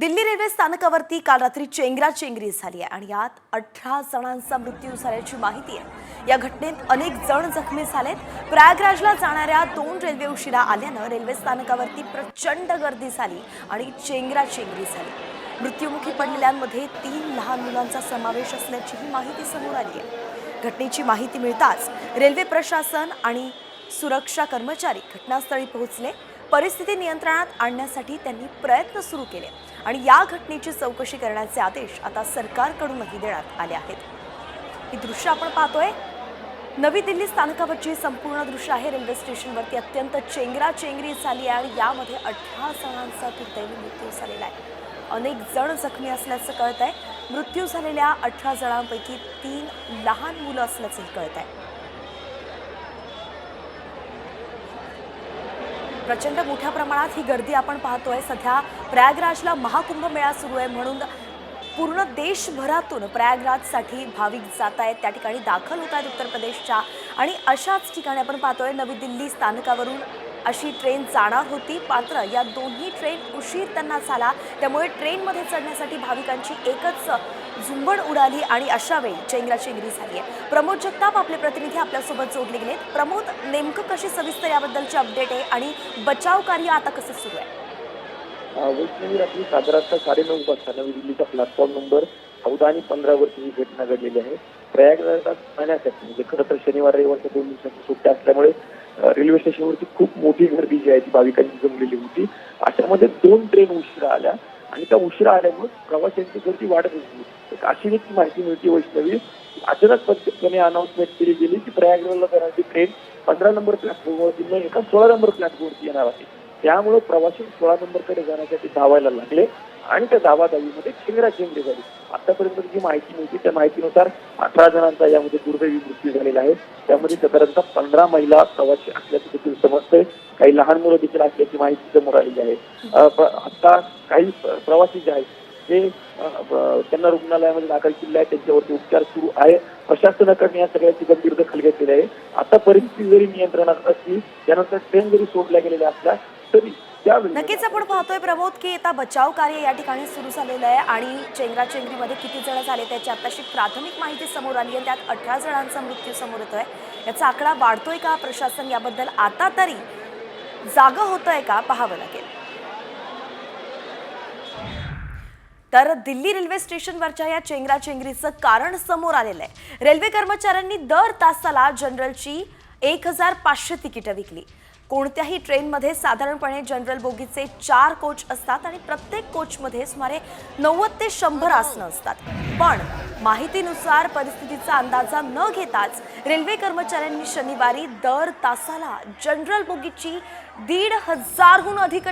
Delhi railway स्थानकावरती काल रात्री चेंगराचेंगरी झाली आहे आणि यात अठरा जणांचा मृत्यू झाल्याची माहिती आहे. या घटनेत अनेक जण जखमी झालेत. प्रयागराजला जाणाऱ्या दोन रेल्वे उशिरा आल्यानं रेल्वे स्थानकावरती प्रचंड गर्दी झाली आणि चेंगराचेंगरी झाली. मृत्युमुखी पडलेल्यांमध्ये तीन लहान मुलांचा समावेश असल्याचीही माहिती समोर आली आहे. घटनेची माहिती मिळताच रेल्वे प्रशासन आणि सुरक्षा कर्मचारी घटनास्थळी पोहोचले. परिस्थिती नियंत्रणात आणण्यासाठी त्यांनी प्रयत्न सुरू केले. आणि या घटनेची चौकशी करण्याचे आदेश आता सरकारकडूनही देण्यात आले आहेत. ही दृश्य आपण पाहतोय. नवी दिल्ली स्थानकावरची संपूर्ण दृश्य आहे. रेल्वे स्टेशनवरती अत्यंत चेंगरा चेंगरी झाली आहे आणि यामध्ये अठरा जणांचा दुर्दैवी मृत्यू झालेला आहे. अनेक जण जखमी असल्याचं कळत आहे मृत्यू झालेल्या अठरा जणांपैकी तीन लहान मुलं असल्याचंही कळत आहे प्रचंड मोठ्या प्रमाणात ही गर्दी आपण पाहतोय. सध्या प्रयागराजला महाकुंभ मेळा सुरू आहे म्हणून पूर्ण देशभरातून प्रयागराजसाठी भाविक जात आहेत. त्या ठिकाणी दाखल होत आहेत उत्तर प्रदेशच्या आणि अशाच ठिकाणी आपण पाहतोय नवी दिल्ली स्थानकावरून अशी ट्रेन जाणार होती. मात्र या दोन्ही ट्रेन उशीर त्यांना झाला. त्यामुळे ट्रेनमध्ये चढण्यासाठी भाविकांची एकच झुंबड उडाली आणि अशा वेळी चेंगराचेंगरी झाली आहे. प्रमोद जगताप आपले प्रतिनिधी आपल्यासोबत जोडले गेलेत. प्रमोद नेमकं कशी सविस्तर याबद्दलची अपडेट आहे आणि बचाव कार्य आता कसं सुरू आहे? वैष्णवी रात्री साधारणतः साडेनऊ वाजता नवी दिल्लीचा प्लॅटफॉर्म नंबर चौदा आणि पंधरावरती ही घटना घडलेली आहे. प्रयागराजात जाण्यासाठी म्हणजे खरं तर शनिवार रविवारच्या दोन दिवसाची सुट्ट्या असल्यामुळे रेल्वे स्टेशनवरती खूप मोठी गर्दी जी आहे ती भाविकांची जमलेली होती. अशामध्ये दोन ट्रेन उशिरा आल्या. आणि त्या उशिरा आल्यामुळे प्रवाशांची गर्दी वाढत होती एक अशी एक माहिती मिळते वैष्णवी. अचानक पद्धतीने अनाऊन्समेंट केली गेली की प्रयागराजला जाणारी ट्रेन पंधरा नंबर प्लॅटफॉर्मवरती न येता सोळा नंबर प्लॅटफॉर्मवरती येणार आहे. त्यामुळे प्रवासी सोळा नंबरकडे जाण्यासाठी धावायला लागले आणि त्या धावाधावीमध्ये चेंगरा चेंगरी झाली. आतापर्यंत जी माहिती मिळते त्या माहितीनुसार अठरा जणांचा यामध्ये दुर्दैवी मृत्यू झालेला आहे. त्यामध्ये साधारणतः पंधरा महिला प्रवासी असल्याचं देखील समजतंय. काही लहान मुलं देखील असल्याची माहिती समोर आलेली आहे आता काही प्रवासी जे आहेत ते त्यांना रुग्णालयामध्ये दाखल केले आहे. त्यांच्यावरती उपचार सुरू आहे. प्रशासनाकडे या सगळ्याची गंभीर दखल घेतलेली आहे. आता परिस्थिती जरी नियंत्रणात असली त्यानंतर ट्रेन जरी सोडल्या गेलेल्या असल्या तरी नक्कीच आपण पाहतोय प्रमोद की आता बचाव कार्य या ठिकाणी सुरू झालेलं आहे आणि चेंगराचेंगरीमध्ये किती जण झाले त्याची आताशी प्राथमिक माहिती समोर आली आहे. त्यात अठरा जणांचा मृत्यू समोर येतोय. याचा आकडा वाढतोय का प्रशासन याबद्दल? आता तरी जागा होतंय का पाहावं लागेल. तर दिल्ली रेल्वे स्टेशनवरच्या या चेंगराचेंगरीचं कारण समोर आलेलं आहे. रेल्वे कर्मचाऱ्यांनी दर तासाला जनरलची एक हजार पाचशे तिकीटं विकली. कोणत्याही ट्रेनमध्ये साधारणपणे जनरल बोगीचे चार कोच असतात आणि प्रत्येक कोचमध्ये सुमारे नव्वद ते शंभर आसनं असतात. पण माहितीनुसार परिस्थितीचा अंदाजा न घेताच रेल्वे कर्मचाऱ्यांनी शनिवारी दर तासाला जनरल बोगीची दीड हजारहून अधिक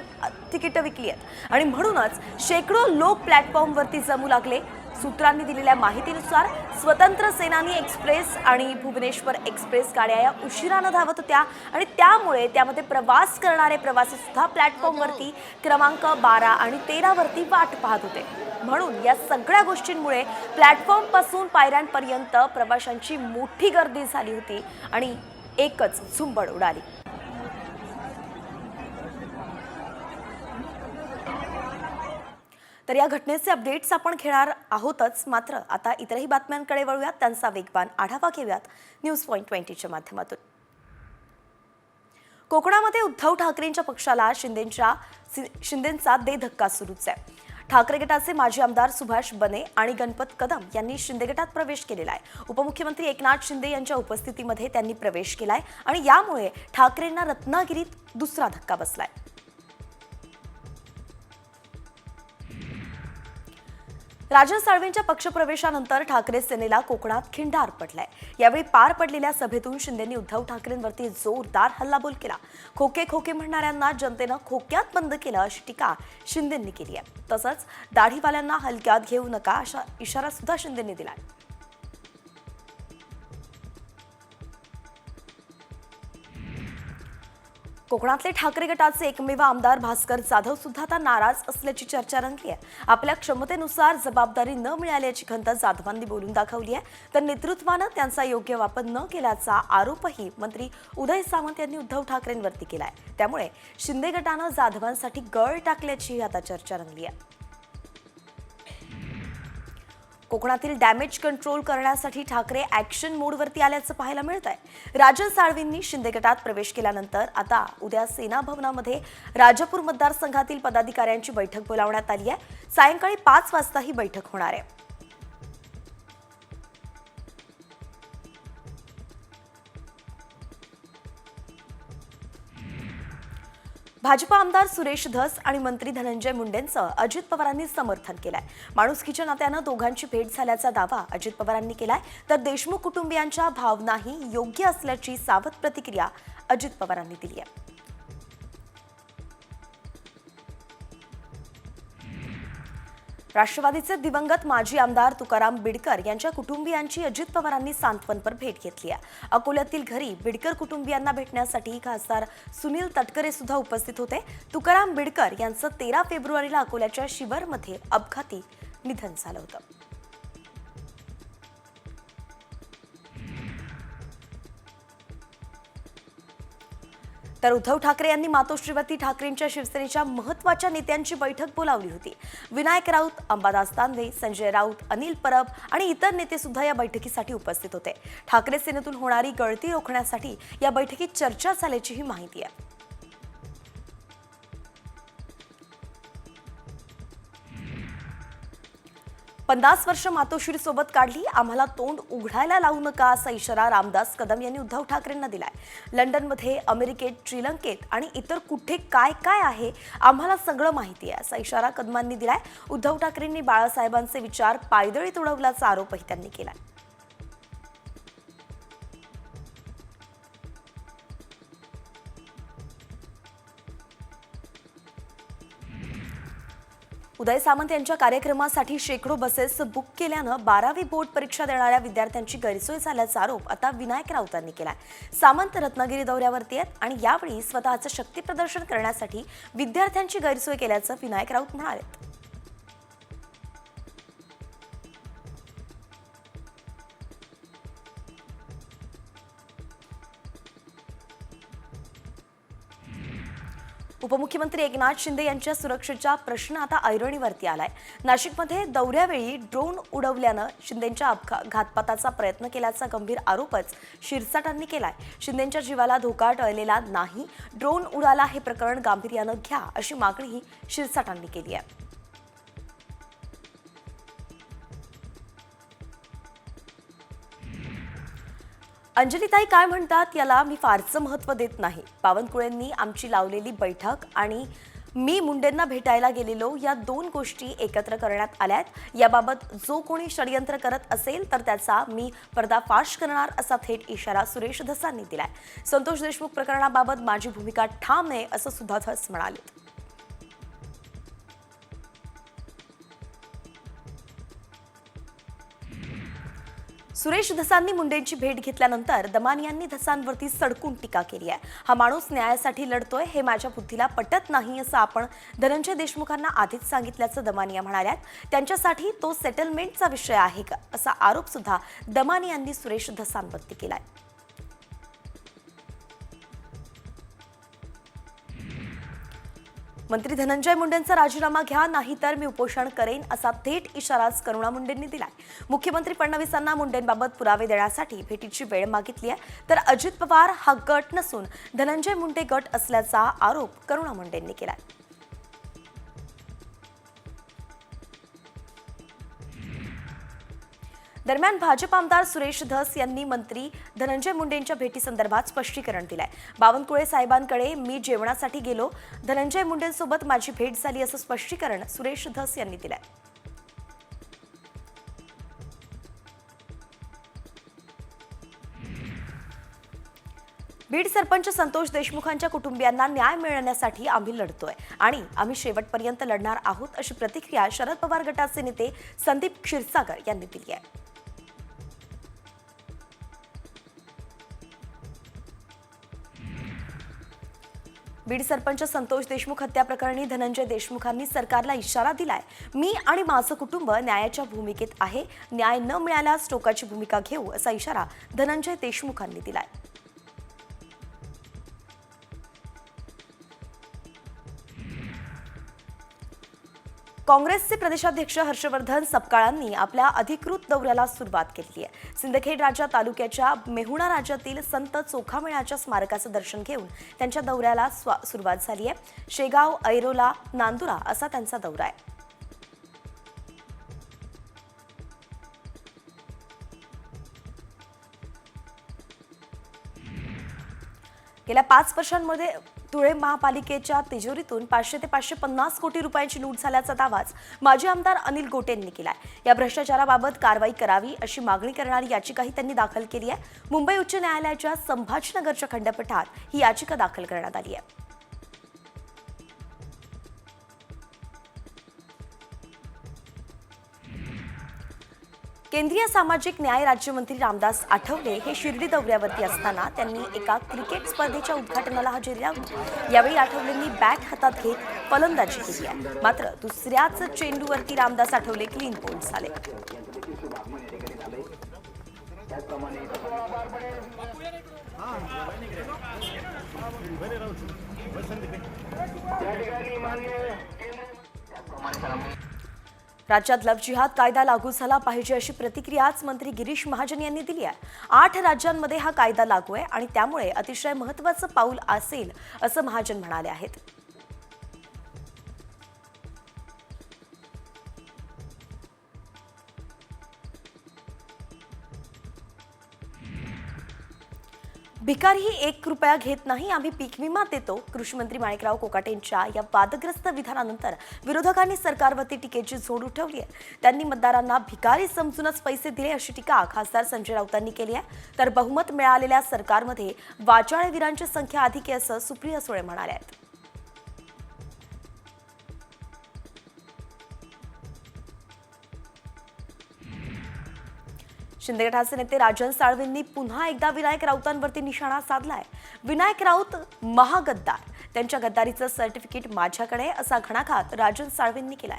तिकीटं विकली आहेत. आणि म्हणूनच शेकडो लोक प्लॅटफॉर्मवरती जमू लागले. सूत्रांनी दिलेल्या माहितीनुसार स्वतंत्र सेनानी एक्सप्रेस आणि भुवनेश्वर एक्सप्रेस गाड्या या उशिरानं धावत होत्या आणि त्यामुळे त्यामध्ये प्रवास करणारे प्रवासी सुद्धा प्लॅटफॉर्मवरती क्रमांक बारा आणि तेरावरती वाट पाहत होते. म्हणून या सगळ्या गोष्टींमुळे प्लॅटफॉर्मपासून पायऱ्यांपर्यंत प्रवाशांची मोठी गर्दी झाली होती आणि एकच झुंबड उडाली. तर या घटनेचे अपडेट्स आपण घेणार आहोतच. मात्र आता इतरही बातम्यांकडे वळूयात. त्यांचा वेगवान आढावा घेऊयात न्यूज पॉईंट ट्वेंटीच्या माध्यमातून. कोकणामध्ये उद्धव ठाकरेंच्या पक्षाला शिंदेच्या शिंदेंचा दे धक्का सुरूच आहे. ठाकरे गटाचे माजी आमदार सुभाष बने आणि गणपत कदम यांनी शिंदे गटात प्रवेश केलेला आहे. उपमुख्यमंत्री एकनाथ शिंदे यांच्या उपस्थितीमध्ये त्यांनी प्रवेश केलाय आणि यामुळे ठाकरेंना रत्नागिरीत दुसरा धक्का बसलाय. राजन साळवेंच्या पक्षप्रवेशानंतर ठाकरे सेनेला कोकणात खिंडार पडलाय. यावेळी पार पडलेल्या सभेतून शिंदेंनी उद्धव ठाकरेंवरती जोरदार हल्लाबोल केला. खोके खोके म्हणणाऱ्यांना जनतेनं खोक्यात बंद केलं अशी टीका शिंदेंनी केली आहे. तसंच दाढीवाल्यांना हलक्यात घेऊ नका अशा इशारा सुद्धा शिंदेंनी दिलाय. कोकणातले ठाकरे गटाचे एकमेव आमदार भास्कर जाधव सुद्धा आता नाराज असल्याची चर्चा रंगली आहे. आपल्या क्षमतेनुसार जबाबदारी न मिळाल्याची खंत जाधवांनी बोलून दाखवली आहे. तर नेतृत्वानं त्यांचा योग्य वापर न केल्याचा आरोपही मंत्री उदय सामंत यांनी उद्धव ठाकरेंवरती केला आहे त्यामुळे शिंदे गटानं जाधवांसाठी गळ टाकल्याची आता चर्चा रंगली आहे. कोकणातील डॅमेज कंट्रोल करण्यासाठी ठाकरे ऍक्शन मोडवरती आल्याचं पाहायला मिळत आहे राजन साळवींनी शिंदे गटात प्रवेश केल्यानंतर आता उद्या सेना भवनामध्ये राजापूर मतदारसंघातील पदाधिकाऱ्यांची बैठक बोलावण्यात आली आहे. सायंकाळी पाच वाजता ही बैठक होणार आहे. भाजपा आमदार सुरेश धस आणि मंत्री धनंजय मुंडेंचं अजित पवारांनी समर्थन केलंय. माणुसकीच्या नात्यानं दोघांची भेट झाल्याचा दावा अजित पवारांनी केलाय. तर देशमुख कुटुंबियांच्या भावनाही योग्य असल्याची सावध प्रतिक्रिया अजित पवारांनी दिली आहे राष्ट्रवादीचे दिवंगत माजी आमदार तुकाराम बिडकर यांच्या कुटुंबियांची अजित पवारांनी सांत्वनपर भेट घेतली आहे. अकोल्यातील घरी बिडकर कुटुंबियांना भेटण्यासाठी खासदार सुनील तटकरे सुद्धा उपस्थित होते. तुकाराम बिडकर यांचं तेरा फेब्रुवारीला अकोल्याच्या शिवरमध्ये अपघाती निधन झालं होतं. तर उद्धव ठाकरे यांनी मातोश्रीवती ठाकरेंच्या शिवसेनेच्या महत्त्वाच्या नेत्यांची बैठक बोलावली होती. विनायक राऊत अंबादास तांदे संजय राऊत अनिल परब आणि इतर नेते सुद्धा या बैठकीसाठी उपस्थित होते. ठाकरे सेनेतून होणारी गळती रोखण्यासाठी या बैठकीत चर्चा झाल्याचीही माहिती आहे. पन्नास वर्ष मातोश्री सोबत काढली आम्हाला तोंड उघडायला लावू नका असा इशारा रामदास कदम यांनी उद्धव ठाकरेंना दिलाय. लंडनमध्ये अमेरिकेत श्रीलंकेत आणि इतर कुठे काय काय आहे आम्हाला सगळं माहिती आहे असा इशारा कदमांनी दिलाय. उद्धव ठाकरेंनी बाळासाहेबांचे विचार पायदळीत उडवल्याचा आरोपही त्यांनी केलाय. उदय सामंत यांच्या कार्यक्रमासाठी शेकडो बसेस बुक केल्यानं बारावी बोर्ड परीक्षा देणाऱ्या विद्यार्थ्यांची गैरसोय झाल्याचा आरोप आता विनायक राऊतांनी केलाय. सामंत रत्नागिरी दौऱ्यावरती आहेत आणि यावेळी स्वतःचं शक्ती प्रदर्शन करण्यासाठी विद्यार्थ्यांची गैरसोय केल्याचं विनायक राऊत म्हणाले उपमुख्यमंत्री एकनाथ शिंदे यांच्या सुरक्षेचा प्रश्न आता ऐरणीवरती आलाय. नाशिकमध्ये दौऱ्यावेळी ड्रोन उडवल्यानं शिंदेच्या अपघा घातपाताचा प्रयत्न केल्याचा गंभीर आरोपच शिरसाटांनी केलाय. शिंदेच्या जीवाला धोका टळलेला नाही. ड्रोन उडाला हे प्रकरण गांभीर्यानं घ्या अशी मागणीही शिरसाटांनी केली आहे. अंजलीताई काय म्हणतात याला मी फारसं महत्त्व देत नाही. बावनकुळेंनी आमची लावलेली बैठक आणि मी मुंडेंना भेटायला गेलेलो या दोन गोष्टी एकत्र करण्यात आल्यात. याबाबत जो कोणी षडयंत्र करत असेल तर त्याचा मी पर्दाफाश करणार असा थेट इशारा सुरेश धसांनी दिलाय. संतोष देशमुख प्रकरणाबाबत माझी भूमिका ठाम आहे असं सुद्धा धस म्हणाले. सुरेश धसांनी मुंडेंची भेट घेतल्यानंतर दमानियांनी धसांवरती सडकून टीका केली आहे. हा माणूस न्यायासाठी लढतोय हे माझ्या बुद्धीला पटत नाही असं आपण धनंजय देशमुखांना आधीच सांगितल्याचं दमानिया म्हणाल्यात त्यांच्यासाठी तो सेटलमेंटचा विषय आहे का? असा आरोप सुद्धा दमानी यांनी सुरेश धसांवरती केलाय. मंत्री धनंजय मुंडेंचा राजीनामा घ्या नाहीतर मी उपोषण करेन असा थेट इशाराच करुणा मुंडेंनी दिलाय. मुख्यमंत्री फडणवीसांना मुंडेंबाबत पुरावे देण्यासाठी भेटीची वेळ मागितली आहे. तर अजित पवार हा गट नसून धनंजय मुंडे गट असल्याचा आरोप करुणा मुंडेंनी केलाय. दरम्यान भाजप आमदार सुरेश धस यांनी मंत्री धनंजय मुंडेंच्या भेटीसंदर्भात स्पष्टीकरण दिलंय. बावनकुळे साहेबांकडे मी जेवणासाठी गेलो. धनंजय मुंडेंसोबत माझी भेट झाली असं स्पष्टीकरण सुरेश धस यांनी दिलंय. बीड सरपंच संतोष देशमुखांच्या कुटुंबियांना न्याय मिळण्यासाठी आम्ही लढतोय आणि आम्ही शेवटपर्यंत लढणार आहोत अशी प्रतिक्रिया शरद पवार गटाचे नेते संदीप क्षीरसागर यांनी दिली आहे. बीड सरपंच संतोष देशमुख हत्या प्रकरणी धनंजय देशमुखांनी सरकारला इशारा दिलाय. मी आणि माझं कुटुंब न्यायाच्या भूमिकेत आहे. न्याय न मिळाल्यास टोकाची भूमिका घेऊ असा इशारा धनंजय देशमुखांनी दिलाय. काँग्रेसचे प्रदेशाध्यक्ष हर्षवर्धन सपकाळांनी आपल्या अधिकृत दौऱ्याला सुरुवात केली आहे. सिंदखेड राजा तालुक्याच्या मेहुणा राज्यातील संत चोखामेळाच्या स्मारकाचं दर्शन घेऊन त्यांच्या दौऱ्याला स्वा- सुरुवात झाली आहे. शेगाव ऐरोला नांदुरा असा त्यांचा दौरा आहे. गेल्या पाच वर्षांमध्ये धुळे महापालिकेच्या तिजोरीतून पाचशे ते पाचशे पन्नास कोटी रुपयांची लूट झाल्याचा दावाच माजी आमदार अनिल गोटे यांनी आहे या भ्रष्टाचाराबाबत कारवाई करावी अशी मागणी करणारी याचिकाही त्यांनी दाखल केली आहे. मुंबई उच्च न्यायालयाच्या संभाजीनगरच्या खंडपीठात ही याचिका दाखल करण्यात आली आहे. केंद्रीय सामाजिक न्याय राज्यमंत्री रामदास आठवले हे शिर्डी दौऱ्यावरती असताना त्यांनी एका क्रिकेट स्पर्धेच्या उद्घाटनाला हजेरी लावली. यावेळी आठवलेंनी बॅट हातात घेत फलंदाजी केली आहे. मात्र दुसऱ्याच चेंडूवरती रामदास आठवले क्लीन बोल्ड झाले. राज्यात लव जिहाद कायदा लागू झाला पाहिजे अशी प्रतिक्रियाच मंत्री गिरीश महाजन यांनी दिली आहे. आठ राज्यांमध्ये हा कायदा लागू आहे आणि त्यामुळे अतिशय महत्वाचं पाऊल असेल असं महाजन म्हणाले आहेत. भिकारीही एक रुपया घेत नाही. आम्ही पीक विमा देतो. कृषी मंत्री माणिकराव कोकाटेंच्या या वादग्रस्त विधानानंतर विरोधकांनी सरकारवरती टीकेची झोड उठवली आहे. त्यांनी मतदारांना भिकारी समजूनच पैसे दिले अशी टीका खासदार संजय राऊतांनी केली आहे. तर बहुमत मिळालेल्या सरकारमध्ये वाचाळेवीरांची संख्या अधिक आहे असं सुप्रिया सुळे म्हणाल्या आहेत. शिंदे गटाचे नेते राजन साळवेंनी पुन्हा एकदा विनायक राऊतांवरती निशाणा साधलाय. विनायक राऊत महागद्दार. त्यांच्या गद्दारीचं सर्टिफिकेट माझ्याकडे असा घणाघात राजन साळवेंनी केलाय.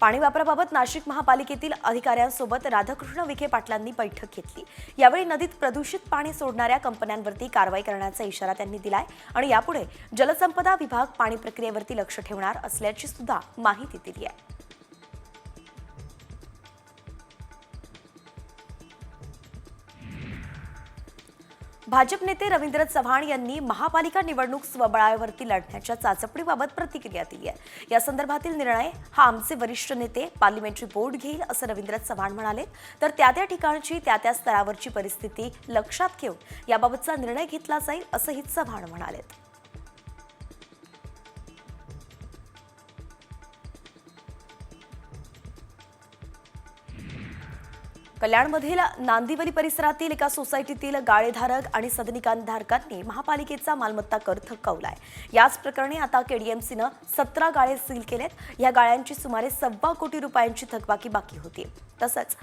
पाणी वापराबाबत नाशिक महापालिकेतील अधिकाऱ्यांसोबत राधाकृष्ण विखे पाटलांनी बैठक घेतली. यावेळी नदीत प्रदूषित पाणी सोडणाऱ्या कंपन्यांवरती कारवाई करण्याचा इशारा त्यांनी दिलाय आणि यापुढे जलसंपदा विभाग पाणी प्रक्रियेवरती लक्ष ठेवणार असल्याची सुद्धा माहिती दिली आहे. भाजप नेते रवींद्र चव्हाण यांनी महापालिका निवडणूक स्वबळावरती लढण्याच्या चाचपणीबाबत प्रतिक्रिया दिली आहे. या संदर्भातील निर्णय हा आमचे वरिष्ठ नेते पार्लिमेंटरी बोर्ड घेईल असं रवींद्र चव्हाण म्हणाले. तर त्या त्या ठिकाणची त्या त्या स्तरावरची परिस्थिती लक्षात घेऊन याबाबतचा निर्णय घेतला जाईल असंही चव्हाण म्हणालेत कल्याणमधील नांदिवली परिसरातील एका सोसायटीतील गाळेधारक आणि सदनिकांधारकांनी महापालिकेचा मालमत्ता कर थकवलाय. याच प्रकरणी आता केडीएमसीनं सतरा गाळे सील केलेत. या गाळ्यांची सुमारे सव्वा कोटी रुपयांची थकबाकी बाकी होती. तसंच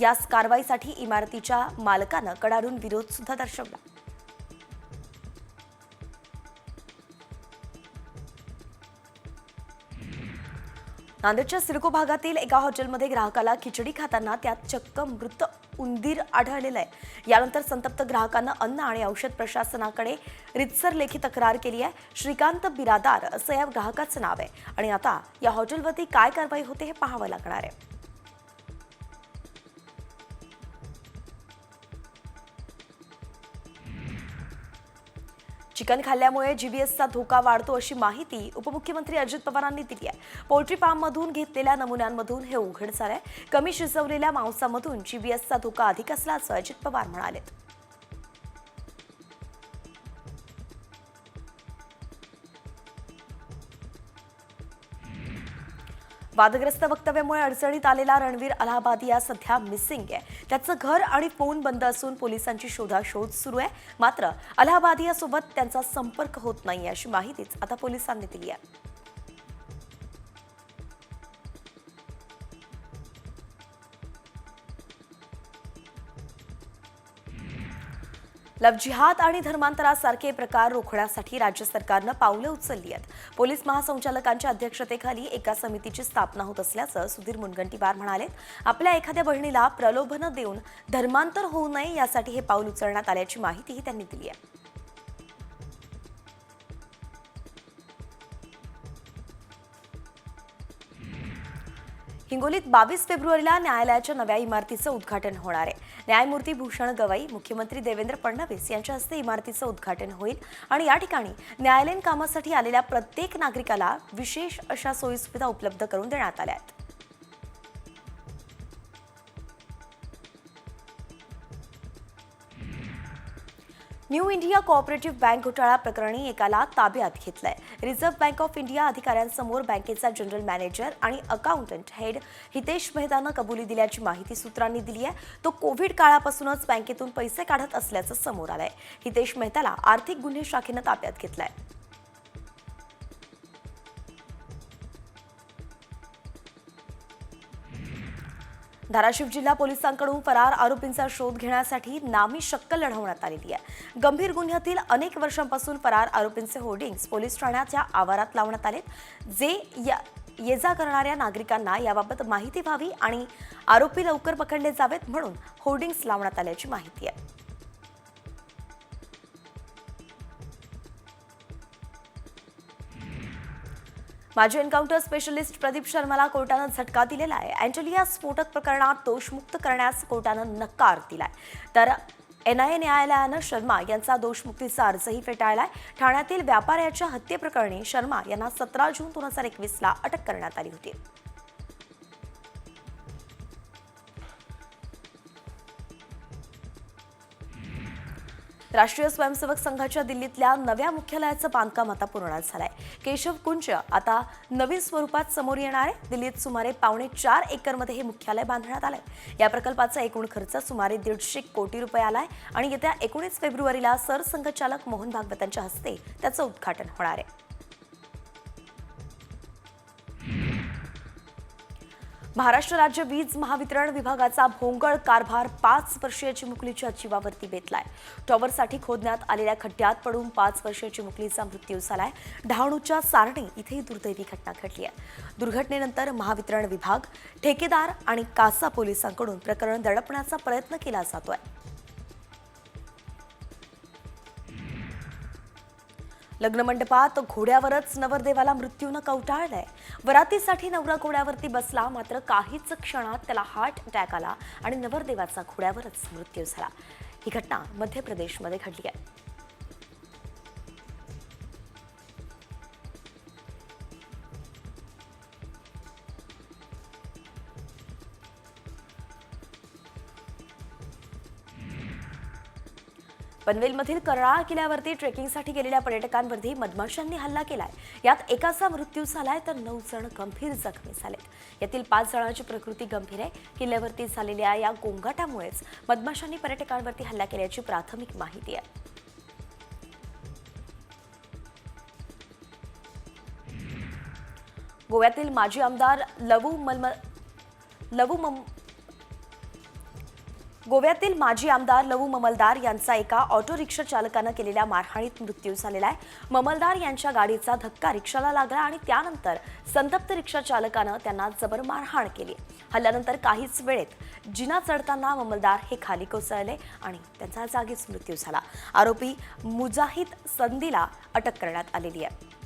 या कारवाईसाठी इमारतीच्या मालकानं कडाडून विरोध सुद्धा दर्शवला. नांदेडच्या सिडको भागातील एका हॉटेलमध्ये ग्राहकाला खिचडी खाताना त्यात चक्क मृत उंदीर आढळलेला आहे. यानंतर संतप्त ग्राहकानं अन्न आणि औषध प्रशासनाकडे रितसर लेखी तक्रार केली आहे. श्रीकांत बिरादार असं या ग्राहकाचं नाव आहे. आणि आता या हॉटेलवरती काय कारवाई होते हे पाहावं लागणार आहे. चिकन खाल्ल्यामुळे जीबीएसचा धोका वाढतो अशी माहिती उपमुख्यमंत्री अजित पवारांनी दिली आहे. पोल्ट्री फार्ममधून घेतलेल्या नमुन्यांमधून हे उघड झालंय कमी शिजवलेल्या मांसामधून जीबीएसचा धोका अधिक असल्याचं अजित पवार म्हणाले. वादग्रस्त वक्तव्यामुळे अडचणीत आलेला रणवीर अलाहाबादिया सध्या मिसिंग आहे. त्याचं घर आणि फोन बंद असून पोलिसांची शोधाशोध सुरू आहे. मात्र अलाहाबादियासोबत त्यांचा संपर्क होत नाही अशी माहितीच आता पोलिसांनी दिली आहे. लव जिहाद आणि धर्मांतरासारखे प्रकार रोखण्यासाठी राज्य सरकारनं पावलं उचलली आहेत. पोलीस महासंचालकांच्या अध्यक्षतेखाली एका समितीची स्थापना होत असल्याचं सुधीर मुनगंटीवार म्हणाले. आपल्या एखाद्या बहिणीला प्रलोभनं देऊन धर्मांतर होऊ नये यासाठी हे पाऊल उचलण्यात आल्याची माहितीही त्यांनी दिली आहे. हिंगोलीत बावीस फेब्रुवारीला न्यायालयाच्या नव्या इमारतीचं उद्घाटन होणार आहे. न्यायमूर्ती भूषण गवई मुख्यमंत्री देवेंद्र फडणवीस यांच्या हस्ते इमारतीचं उद्घाटन होईल आणि या ठिकाणी न्यायालयीन कामासाठी आलेल्या प्रत्येक नागरिकाला विशेष अशा सोयीसुविधा उपलब्ध करून देण्यात आल्या आहेत. न्यू इंडिया कोऑपरेटिव्ह बँक घोटाळा प्रकरणी एकाला ताब्यात घेतलंय. रिझर्व्ह बँक ऑफ इंडिया अधिकाऱ्यांसमोर बँकेचा जनरल मॅनेजर आणि अकाउंटंट हेड हितेश मेहतानं कबुली दिल्याची माहिती सूत्रांनी दिली आहे. तो कोविड काळापासूनच बँकेतून पैसे काढत असल्याचं समोर आलंय. हितेश मेहताला आर्थिक गुन्हे शाखेनं ताब्यात घेतलंय. धाराशिव जिल्हा पोलिसांकडून फरार आरोपींचा शोध घेण्यासाठी नामी शक्कल लढवण्यात आलेली आहे. गंभीर गुन्ह्यातील अनेक वर्षांपासून फरार आरोपींचे होर्डिंग्स पोलीस ठाण्याच्या आवारात लावण्यात आलेत. जे या ये जा करणाऱ्या नागरिकांना याबाबत माहिती व्हावी आणि आरोपी लवकर पकडले जावेत म्हणून होर्डिंग्स लावण्यात आल्याची माहिती आहे. माजी एन्काउंटर स्पेशलिस्ट प्रदीप शर्माला कोर्टानं झटका दिलेला आहे. अँजेलिया स्फोटक प्रकरणात दोषमुक्त करण्यास कोर्टानं नकार दिलाय. तर एन आय न्यायालयानं शर्मा यांचा दोषमुक्तीचा अर्जही फेटाळलाय. ठाण्यातील व्यापाऱ्याच्या हत्येप्रकरणी शर्मा यांना सतरा जून दोन हजार एकवीसला अटक करण्यात आली होती. राष्ट्रीय स्वयंसेवक संघाच्या दिल्लीतल्या नव्या मुख्यालयाचं बांधकाम आता पूर्ण झालंय. केशव कुंज आता नवीन स्वरूपात समोर येणार आहे. दिल्लीत सुमारे पावणे चार एकरमध्ये हे मुख्यालय बांधण्यात आलंय. या प्रकल्पाचा एकूण खर्च सुमारे दीडशे कोटी रुपये आलाय आणि येत्या एकोणीस फेब्रुवारीला सरसंघचालक मोहन भागवतांच्या हस्ते त्याचं उद्घाटन होणार आहे. महाराष्ट्र राज्य वीज महावितरण विभागाचा भोंगळ कारभार पाच वर्षीय चिमुकलीच्या जीवावरती बेतलाय टॉवरसाठी खोदण्यात आलेल्या खड्ड्यात पडून पाच वर्षीय चिमुकलीचा मृत्यू झालाय. डहाणूच्या सारणी इथे ही दुर्दैवी घटना घडली आहे. दुर्घटनेनंतर महावितरण विभाग ठेकेदार आणि कासा पोलिसांकडून प्रकरण दडपण्याचा प्रयत्न केला जातोय. लग्नमंडपात घोड्यावरच नवरदेवाला मृत्यूनं कवटाळलंय. वरातीसाठी नवरा घोड्यावरती बसला मात्र काहीच क्षणात त्याला हार्ट अटॅक आला आणि नवरदेवाचा घोड्यावरच मृत्यू झाला. ही घटना मध्य प्रदेशमध्ये घडली आहे. पनवेलमधील कराळ किल्ल्यावरती ट्रेकिंगसाठी गेलेल्या पर्यटकांवरती मधमाशांनी हल्ला केलाय. यात एकाचा मृत्यू झालाय तर नऊ जण गंभीर जखमी झालेत. यातील पाच जणांची प्रकृती गंभीर आहे. किल्ल्यावरती झालेल्या या गोंगाटामुळेच मधमाशांनी पर्यटकांवरती हल्ला केल्याची प्राथमिक माहिती आहे. गोव्यातील माजी आमदार लवू मलम लवू मम गोव्यातील माजी आमदार लवू ममलदार यांचा एका ऑटो रिक्षा चालकानं केलेल्या मारहाणीत मृत्यू झालेला आहे. ममलदार यांच्या गाडीचा धक्का रिक्षाला लागला आणि त्यानंतर संतप्त रिक्षा चालकानं त्यांना जबर मारहाण केली हल्ल्यानंतर काहीच वेळेत जिना चढताना ममलदार हे खाली कोसळले आणि त्यांचा जागीच मृत्यू झाला. आरोपी मुजाहिद संदीला अटक करण्यात आलेली आहे.